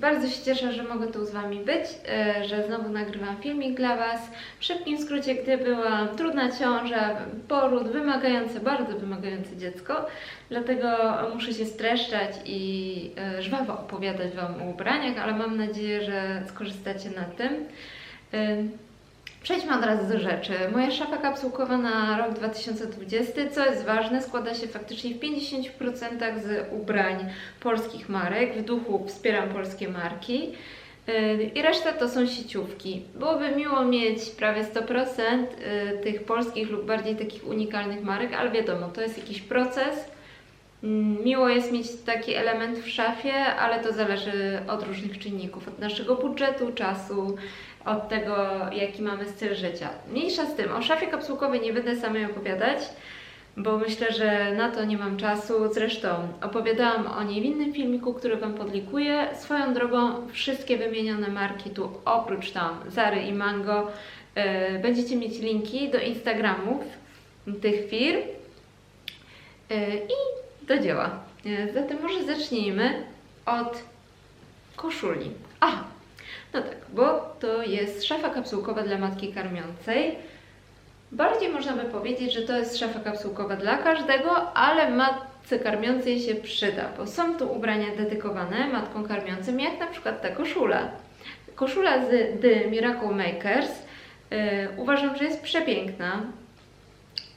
Bardzo się cieszę, że mogę tu z Wami być, e, że znowu nagrywam filmik dla Was. W szybkim skrócie, gdy byłam trudna ciąża, poród, wymagające, bardzo wymagające dziecko, dlatego muszę się streszczać i e, żwawo opowiadać Wam o ubraniach, ale mam nadzieję, że skorzystacie na tym. Przejdźmy od razu do rzeczy. Moja szafa kapsułkowa na rok 2020, co jest ważne, składa się faktycznie w 50% z ubrań polskich marek. W duchu wspieram polskie marki. Yy, I reszta to są sieciówki. Byłoby miło mieć prawie 100% yy, tych polskich lub bardziej takich unikalnych marek, ale wiadomo, to jest jakiś proces. Mm, Miło jest mieć taki element w szafie, ale to zależy od różnych czynników, od naszego budżetu, czasu, od tego, jaki mamy styl życia. Mniejsza z tym, o szafie kapsułkowej nie będę samej opowiadać, bo myślę, że na to nie mam czasu. Zresztą opowiadałam o niej w innym filmiku, który Wam podlikuję. Swoją drogą, wszystkie wymienione marki tu, oprócz tam Zary i Mango, yy, będziecie mieć linki do Instagramów tych firm. Yy, I do. Yy, Zatem może zacznijmy od koszuli. Aha, no tak, bo to jest szafa kapsułkowa dla matki karmiącej. Bardziej można by powiedzieć, że to jest szafa kapsułkowa dla każdego, ale matce karmiącej się przyda, bo są tu ubrania dedykowane matkom karmiącym, jak na przykład ta koszula. Koszula z The Miracle Makers yy, uważam, że jest przepiękna.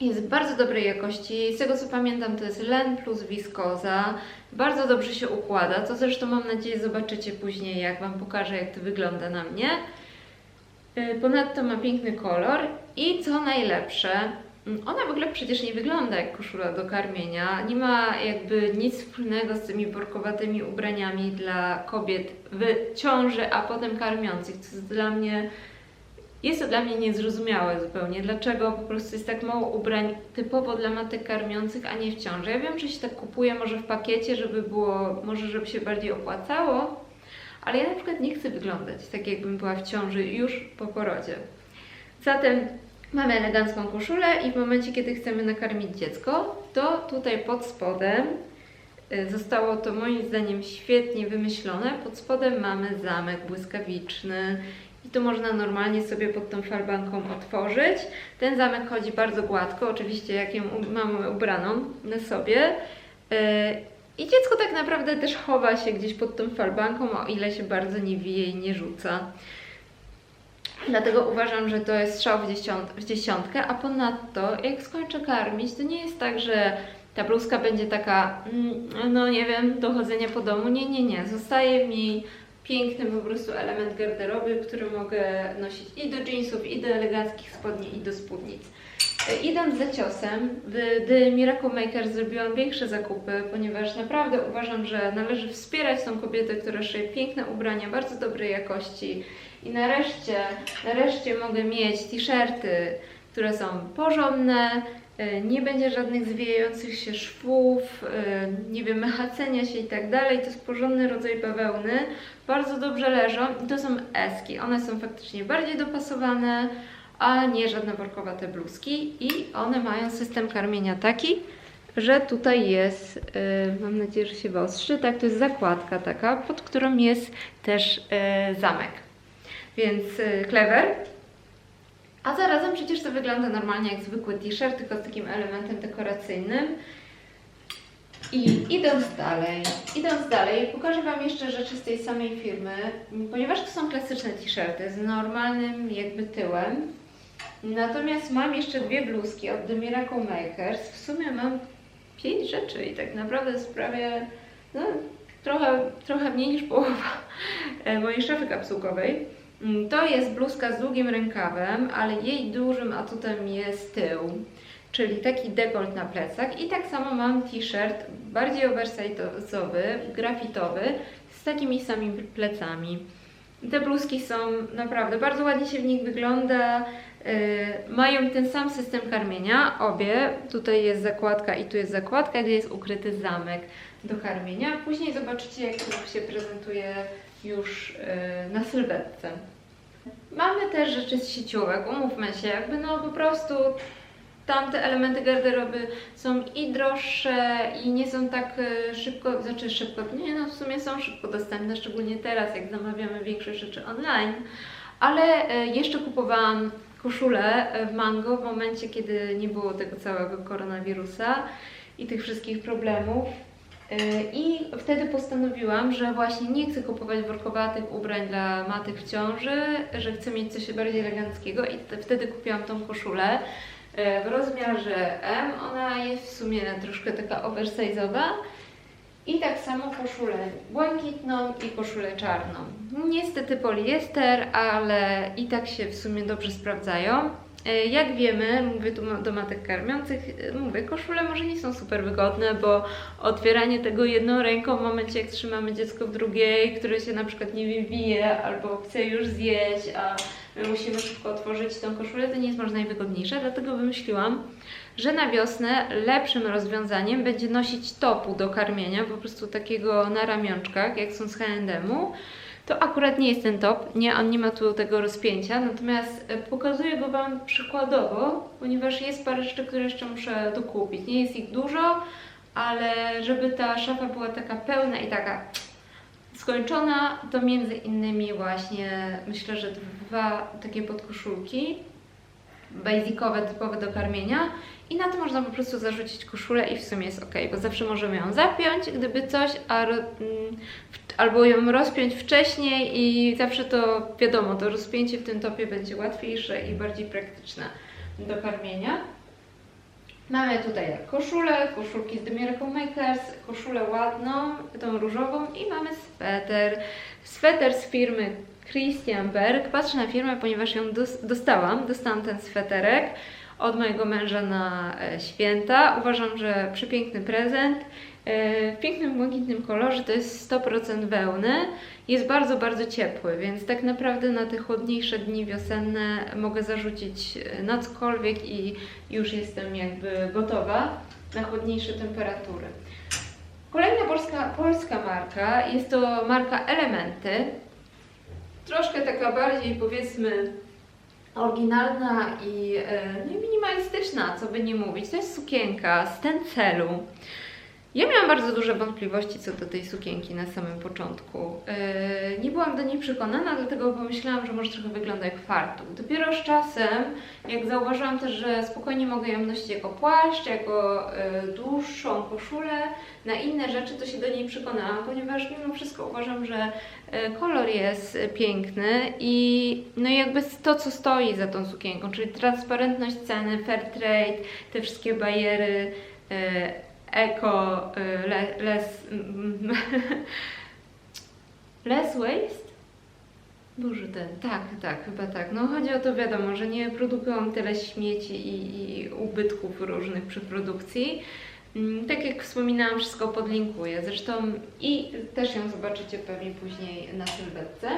Jest bardzo dobrej jakości. Z tego co pamiętam, to jest len plus wiskoza. Bardzo dobrze się układa, co zresztą mam nadzieję zobaczycie później, jak Wam pokażę, jak to wygląda na mnie. Yy, Ponadto ma piękny kolor i co najlepsze, mm, ona w ogóle przecież nie wygląda jak koszula do karmienia. Nie ma jakby nic wspólnego z tymi workowatymi ubraniami dla kobiet w ciąży, a potem karmiących, co jest dla mnie jest to dla mnie niezrozumiałe zupełnie, dlaczego po prostu jest tak mało ubrań typowo dla matek karmiących, a nie w ciąży. Ja wiem, że się tak kupuje może w pakiecie, żeby było, może żeby się bardziej opłacało, ale ja na przykład nie chcę wyglądać tak, jakbym była w ciąży już po porodzie. Zatem mamy elegancką koszulę i w momencie, kiedy chcemy nakarmić dziecko, to tutaj pod spodem y, zostało to moim zdaniem świetnie wymyślone. Pod spodem mamy zamek błyskawiczny tu można normalnie sobie pod tą falbanką otworzyć. Ten zamek chodzi bardzo gładko, oczywiście jak ją mamy ubraną na sobie. Yy, I dziecko tak naprawdę też chowa się gdzieś pod tą falbanką, o ile się bardzo nie wije i nie rzuca. Dlatego uważam, że to jest strzał w, dziesiąt, w dziesiątkę, a ponadto jak skończę karmić, to nie jest tak, że ta bluzka będzie taka, mm, no nie wiem, do chodzenia po domu. Nie, nie, nie. Zostaje mi piękny po prostu element garderoby, który mogę nosić i do jeansów, i do eleganckich spodni, i do spódnic. E, Idąc za ciosem, w The Miracle Maker zrobiłam większe zakupy, ponieważ naprawdę uważam, że należy wspierać tą kobietę, która szyje piękne ubrania, bardzo dobrej jakości. I nareszcie, nareszcie mogę mieć t-shirty, które są porządne, nie będzie żadnych zwijających się szwów, e, nie wiem, mechacenia się i tak dalej. To jest porządny rodzaj bawełny, bardzo dobrze leżą i to są eski. One są faktycznie bardziej dopasowane, a nie żadne workowate bluzki i one mają system karmienia taki, że tutaj jest, y, mam nadzieję, że się wyostrzy, tak, to jest zakładka taka, pod którą jest też zamek. Więc clever. A zarazem przecież to wygląda normalnie jak zwykły t-shirt, tylko z takim elementem dekoracyjnym. I idąc dalej, idąc dalej, pokażę Wam jeszcze rzeczy z tej samej firmy, ponieważ to są klasyczne t-shirty z normalnym jakby tyłem. Natomiast mam jeszcze dwie bluzki od The Miracle Makers. W sumie mam pięć rzeczy i tak naprawdę jest prawie no, trochę, trochę mniej niż połowa e, mojej szafy kapsułkowej. Mm, To jest bluzka z długim rękawem, ale jej dużym atutem jest tył, czyli taki dekolt na plecach. I tak samo mam t-shirt bardziej oversize'owy, grafitowy, z takimi samymi plecami. Te bluzki są naprawdę bardzo ładnie się w nich wygląda. Yy, mają ten sam system karmienia, obie. Tutaj jest zakładka i tu jest zakładka, gdzie jest ukryty zamek do karmienia. Później zobaczycie, jak to się prezentuje już yy, na sylwetce. Mamy też rzeczy z sieciówek, umówmy się, jakby no po prostu tamte elementy garderoby są i droższe i nie są tak e, szybko, znaczy szybko, nie no w sumie są szybko dostępne, szczególnie teraz jak zamawiamy większość rzeczy online, ale e, jeszcze kupowałam koszulę w Mango w momencie, kiedy nie było tego całego koronawirusa i tych wszystkich problemów. I wtedy postanowiłam, że właśnie nie chcę kupować workowatych ubrań dla matek w ciąży, że chcę mieć coś bardziej eleganckiego i wtedy kupiłam tą koszulę e, w rozmiarze M. Ona jest w sumie troszkę taka oversize'owa. I tak samo koszulę błękitną i koszulę czarną. Niestety poliester, ale i tak się w sumie dobrze sprawdzają. E, Jak wiemy, mówię tu do matek karmiących, e, mówię, koszule może nie są super wygodne, bo otwieranie tego jedną ręką w momencie, jak trzymamy dziecko w drugiej, które się na przykład nie wywije albo chce już zjeść, a my musimy szybko otworzyć tą koszulę, to nie jest może najwygodniejsze, dlatego wymyśliłam, że na wiosnę lepszym rozwiązaniem będzie nosić topu do karmienia, po prostu takiego na ramionczkach, jak są z H&M-u. To akurat nie jest ten top, nie, on nie ma tu tego rozpięcia, natomiast e, pokazuję go Wam przykładowo, ponieważ jest parę rzeczy, które jeszcze muszę dokupić. Nie jest ich dużo, ale żeby ta szafa była taka pełna i taka skończona, to między innymi właśnie myślę, że dwa takie podkoszulki basicowe, typowe do karmienia i na to można po prostu zarzucić koszulę i w sumie jest ok, bo zawsze możemy ją zapiąć, gdyby coś, a, mm, w- albo ją rozpiąć wcześniej i zawsze to wiadomo, to rozpięcie w tym topie będzie łatwiejsze i bardziej praktyczne do karmienia. Mamy tutaj koszulę, koszulki z The Miracle Makers, koszulę ładną, tą różową i mamy sweter. Sweter z firmy Christian Berg. Patrzę na firmę, ponieważ ją dos- dostałam. Dostałam ten sweterek od mojego męża na e, święta. Uważam, że przepiękny prezent. E, W pięknym, błękitnym kolorze to jest 100% wełny. Jest bardzo, bardzo ciepły, więc tak naprawdę na te chłodniejsze dni wiosenne mogę zarzucić e, na cokolwiek i już jestem jakby gotowa na chłodniejsze temperatury. Kolejna polska, polska marka jest to marka Elementy. Troszkę taka bardziej powiedzmy oryginalna i, e, no minimalistyczna, co by nie mówić. To jest sukienka z Tencelu. Ja miałam bardzo duże wątpliwości co do tej sukienki na samym początku. Yy, nie byłam do niej przekonana, dlatego pomyślałam, że może trochę wygląda jak fartuch. Dopiero z czasem, jak zauważyłam też, że spokojnie mogę ją nosić jako płaszcz, jako yy, dłuższą koszulę, na inne rzeczy, to się do niej przekonałam, ponieważ mimo wszystko uważam, że yy, kolor jest piękny i no jakby to, co stoi za tą sukienką, czyli transparentność ceny, fair trade, te wszystkie bariery, yy, eko, y, le, less waste? Boże ten, tak, tak, chyba tak. No chodzi o to wiadomo, że nie produkują tyle śmieci i, i ubytków różnych przy produkcji. Mm, Tak jak wspominałam, wszystko podlinkuję. Zresztą i też ją zobaczycie pewnie później na sylwetce.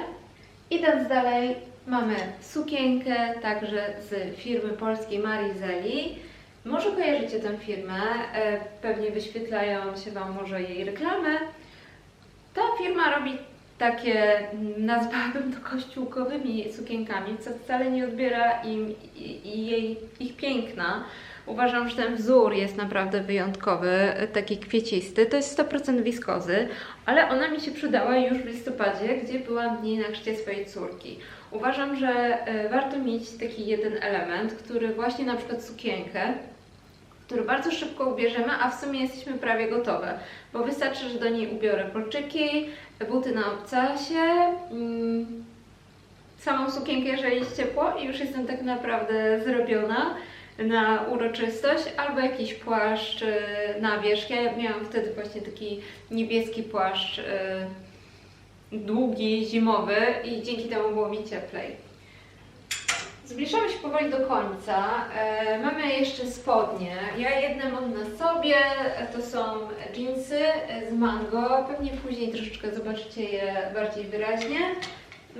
Idąc dalej, mamy sukienkę także z firmy polskiej Marizeli. Może kojarzycie tę firmę, e, pewnie wyświetlają się Wam może jej reklamy. Ta firma robi takie, nazwałabym to kościółkowymi sukienkami, co wcale nie odbiera im jej, ich piękna. Uważam, że ten wzór jest naprawdę wyjątkowy, taki kwiecisty. To jest 100% wiskozy, ale ona mi się przydała już w listopadzie, gdzie byłam w niej na chrzcie swojej córki. Uważam, że e, warto mieć taki jeden element, który właśnie na przykład sukienkę, który bardzo szybko ubierzemy, a w sumie jesteśmy prawie gotowe, bo wystarczy, że do niej ubiorę kolczyki, buty na obcasie, mm, samą sukienkę, jeżeli jest ciepło i już jestem tak naprawdę zrobiona na uroczystość, albo jakiś płaszcz y, na wierzch. Ja miałam wtedy właśnie taki niebieski płaszcz y, długi, zimowy i dzięki temu było mi cieplej. Zbliżamy się powoli do końca. E, mamy jeszcze spodnie. Ja jedne mam na sobie. To są jeansy z mango. Pewnie później troszeczkę zobaczycie je bardziej wyraźnie.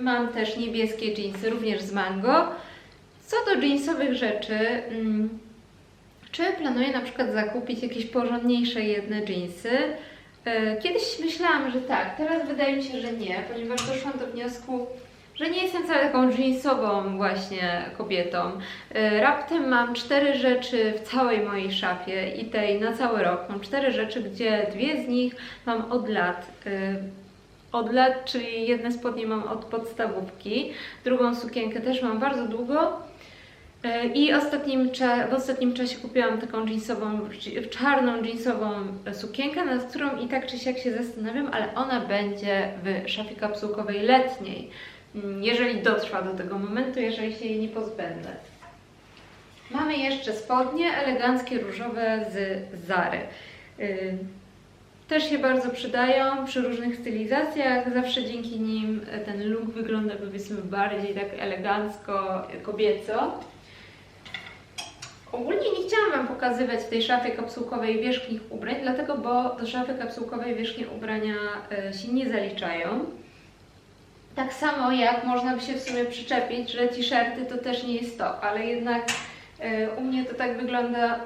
Mam też niebieskie jeansy, również z mango. Co do jeansowych rzeczy, mm, czy planuję na przykład zakupić jakieś porządniejsze jedne jeansy? E, Kiedyś myślałam, że tak, teraz wydaje mi się, że nie, ponieważ doszłam do wniosku, że nie jestem wcale taką jeansową właśnie kobietą. Y, Raptem mam cztery rzeczy w całej mojej szafie i tej na cały rok. Mam cztery rzeczy, gdzie dwie z nich mam od lat. Y, Od lat, czyli jedne spodnie mam od podstawówki, drugą sukienkę też mam bardzo długo. Y, I ostatnim w ostatnim czasie kupiłam taką jeansową, czarną jeansową sukienkę, nad którą i tak czy siak się zastanawiam, ale ona będzie w szafie kapsułkowej letniej jeżeli dotrwa do tego momentu, jeżeli się jej nie pozbędę. Mamy jeszcze spodnie eleganckie, różowe z Zary. Yy, Też się bardzo przydają przy różnych stylizacjach. Zawsze dzięki nim ten look wygląda powiedzmy bardziej tak elegancko, kobieco. Ogólnie nie chciałam Wam pokazywać tej szafie kapsułkowej wierzchnich ubrań, dlatego bo do szafy kapsułkowej wierzchnie ubrania e, się nie zaliczają. Tak samo jak można by się w sumie przyczepić, że t-shirty to też nie jest to, ale jednak e, u mnie to tak wygląda,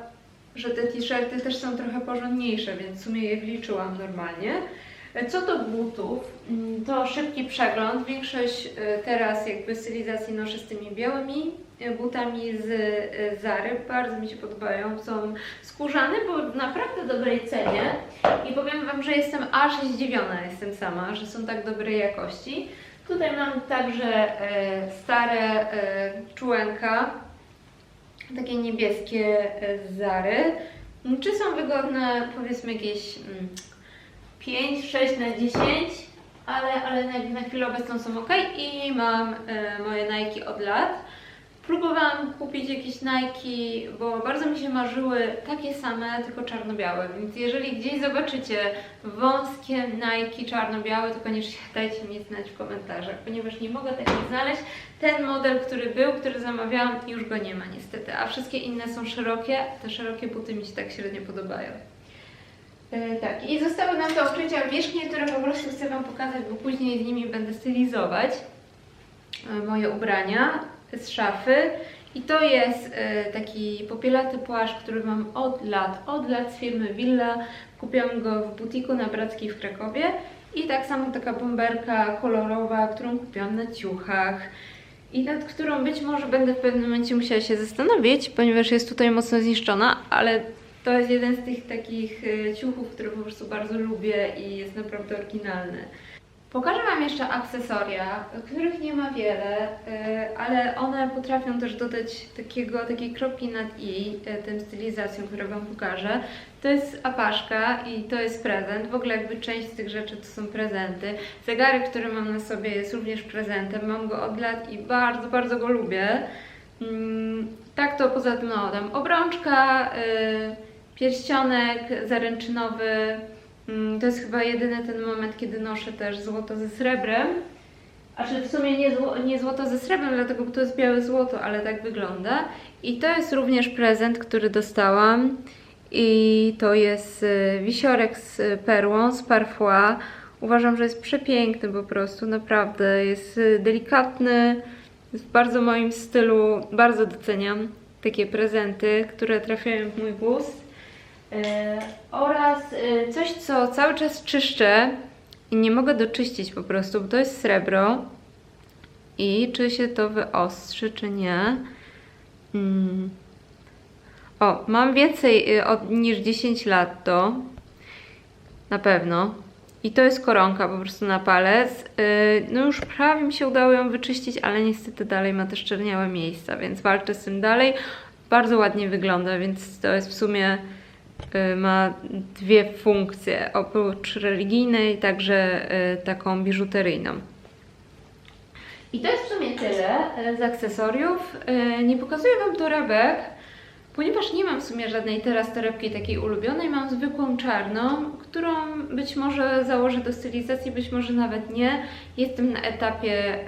że te t-shirty też są trochę porządniejsze, więc w sumie je wliczyłam normalnie. E, Co do butów, mm, to szybki przegląd. Większość e, teraz jakby stylizacji noszę z tymi białymi butami z Zary. Bardzo mi się podobają. Są skórzane, bo w naprawdę dobrej cenie. I powiem Wam, że jestem aż zdziwiona jestem sama, że są tak dobrej jakości. Tutaj mam także e, stare e, czułenka, takie niebieskie e, Zary. Mm, Czy są wygodne? Powiedzmy jakieś mm, 5, 6 na 10, ale, ale na, chwilę obecną są ok. I mam moje Nike od lat. Próbowałam kupić jakieś Nike, bo bardzo mi się marzyły takie same, tylko czarno-białe. Więc jeżeli gdzieś zobaczycie wąskie Nike czarno-białe, to koniecznie dajcie mi znać w komentarzach, ponieważ nie mogę takich znaleźć. Ten model, który był, który zamawiałam, już go nie ma niestety, a wszystkie inne są szerokie. Te szerokie buty mi się tak średnio podobają. E, tak, i zostały nam te okrycia wierzchnie, które po prostu chcę Wam pokazać, bo później z nimi będę stylizować e, moje ubrania z szafy. I to jest e, taki popielaty płaszcz, który mam od lat, od lat z firmy Villa. Kupiłam go w butiku na Brackiej w Krakowie. I tak samo taka bomberka kolorowa, którą kupiłam na ciuchach. I nad którą być może będę w pewnym momencie musiała się zastanowić, ponieważ jest tutaj mocno zniszczona, ale to jest jeden z tych takich e, ciuchów, które po prostu bardzo lubię i jest naprawdę oryginalny. Pokażę Wam jeszcze akcesoria, których nie ma wiele, e, ale one potrafią też dodać takiego, takiej kropki nad i e, tym stylizacją, które Wam pokażę. To jest apaszka i to jest prezent. W ogóle jakby część z tych rzeczy to są prezenty. Zegarek, który mam na sobie jest również prezentem. Mam go od lat i bardzo, bardzo go lubię. Mm, Tak to poza tym no, tam obrączka, y, pierścionek zaręczynowy. Mm, To jest chyba jedyny ten moment, kiedy noszę też złoto ze srebrem. A czy w sumie nie, zło, nie złoto ze srebrem, dlatego bo to jest białe złoto, ale tak wygląda. I to jest również prezent, który dostałam. I to jest y, wisiorek z perłą, z Parfois. Uważam, że jest przepiękny po prostu, naprawdę. Jest y, delikatny, jest w bardzo moim stylu. Bardzo doceniam takie prezenty, które trafiają w mój gust. E, oraz e, coś, co cały czas czyszczę i nie mogę doczyścić po prostu, bo to jest srebro. I czy się to wyostrzy, czy nie? Mm. O, mam więcej y, od, niż 10 lat to. Na pewno. I to jest koronka po prostu na palec. No już prawie mi się udało ją wyczyścić, ale niestety dalej ma te szczerniałe miejsca, więc walczę z tym dalej. Bardzo ładnie wygląda, więc to jest w sumie ma dwie funkcje. Oprócz religijnej, także yy, taką biżuteryjną. I to jest w sumie tyle e, z akcesoriów. Nie pokazuję Wam torebek, ponieważ nie mam w sumie żadnej teraz torebki takiej ulubionej. Mam zwykłą czarną, którą być może założę do stylizacji, być może nawet nie. Jestem na etapie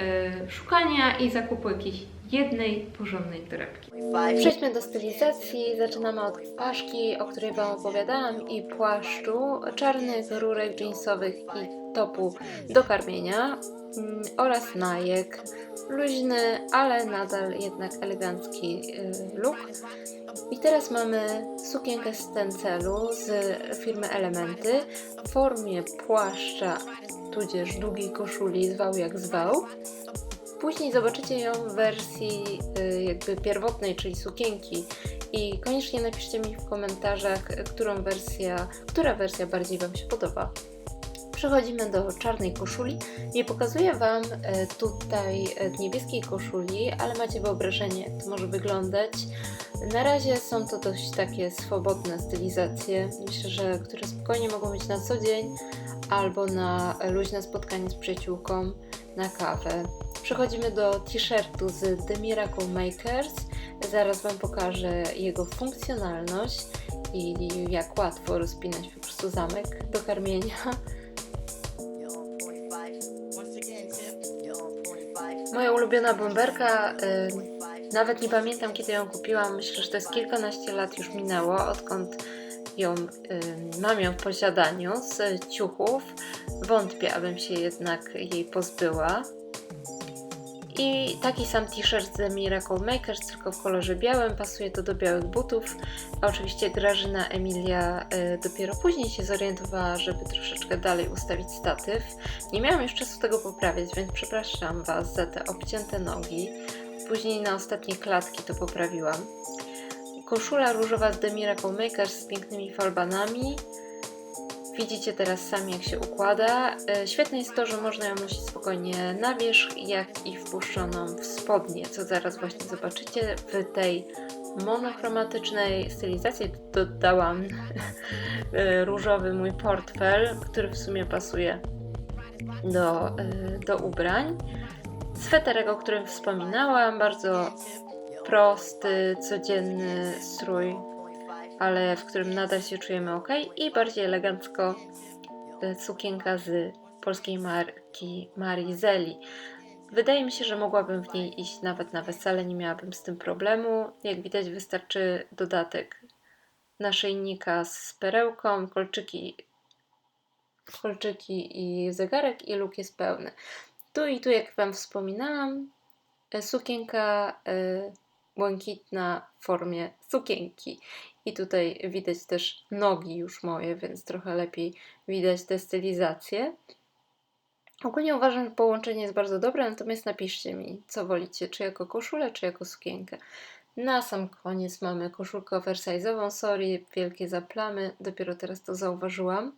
szukania i zakupu jakiejś jednej porządnej torebki. Przejdźmy do stylizacji. Zaczynamy od paszki, o której Wam opowiadałam, i płaszczu, czarnych rurek jeansowych i topu do karmienia mm, oraz najek. Luźny, ale nadal jednak elegancki y, look. I teraz mamy sukienkę z tencelu z firmy Elementy w formie płaszcza, tudzież długiej koszuli, zwał jak zwał. Później zobaczycie ją w wersji y, jakby pierwotnej, czyli sukienki. I koniecznie napiszcie mi w komentarzach, y, którą wersja, która wersja bardziej Wam się podoba. Przechodzimy do czarnej koszuli. Nie pokazuję Wam e, tutaj e, niebieskiej koszuli, ale macie wyobrażenie, jak to może wyglądać. Na razie są to dość takie swobodne stylizacje, myślę, że które spokojnie mogą być na co dzień albo na luźne spotkanie z przyjaciółką na kawę. Przechodzimy do t-shirtu z The Miracle Makers. Zaraz Wam pokażę jego funkcjonalność i jak łatwo rozpinać po prostu zamek do karmienia. Moja ulubiona bomberka, y, nawet nie pamiętam kiedy ją kupiłam, myślę, że to jest kilkanaście lat już minęło, odkąd mam ją w posiadaniu z ciuchów. Wątpię, abym się jednak jej pozbyła. I taki sam t-shirt z Miracle Makers, tylko w kolorze białym, pasuje to do białych butów. A oczywiście Grażyna Emilia y, dopiero później się zorientowała, żeby troszeczkę dalej ustawić statyw. Nie miałam już czasu tego poprawiać, więc przepraszam Was za te obcięte nogi. Później na ostatnie klatki to poprawiłam. Koszula różowa z The Miracle Makers z pięknymi falbanami. Widzicie teraz sami jak się układa. E, Świetne jest to, że można ją nosić spokojnie na wierzch, jak i wpuszczoną w spodnie, co zaraz właśnie zobaczycie. W tej monochromatycznej stylizacji dodałam e, różowy mój portfel, który w sumie pasuje do, e, do ubrań. Sweterek, o którym wspominałam, bardzo prosty, codzienny strój, ale w którym nadal się czujemy ok i bardziej elegancko e, sukienka z polskiej marki Marizeli. Wydaje mi się, że mogłabym w niej iść nawet na wesele, nie miałabym z tym problemu. Jak widać, wystarczy dodatek naszyjnika z perełką, kolczyki, kolczyki i zegarek i luk jest pełny. Tu i tu, jak Wam wspominałam, e, sukienka e, błękitna w formie sukienki. I tutaj widać też nogi już moje, więc trochę lepiej widać te stylizacje. Ogólnie uważam, że połączenie jest bardzo dobre, natomiast napiszcie mi, co wolicie, czy jako koszulę, czy jako sukienkę. Na sam koniec mamy koszulkę oversize'ową, sorry, wielkie zaplamy, dopiero teraz to zauważyłam.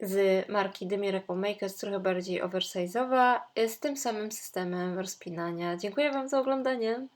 Z marki Miracle Makers, trochę bardziej oversize'owa, z tym samym systemem rozpinania. Dziękuję Wam za oglądanie.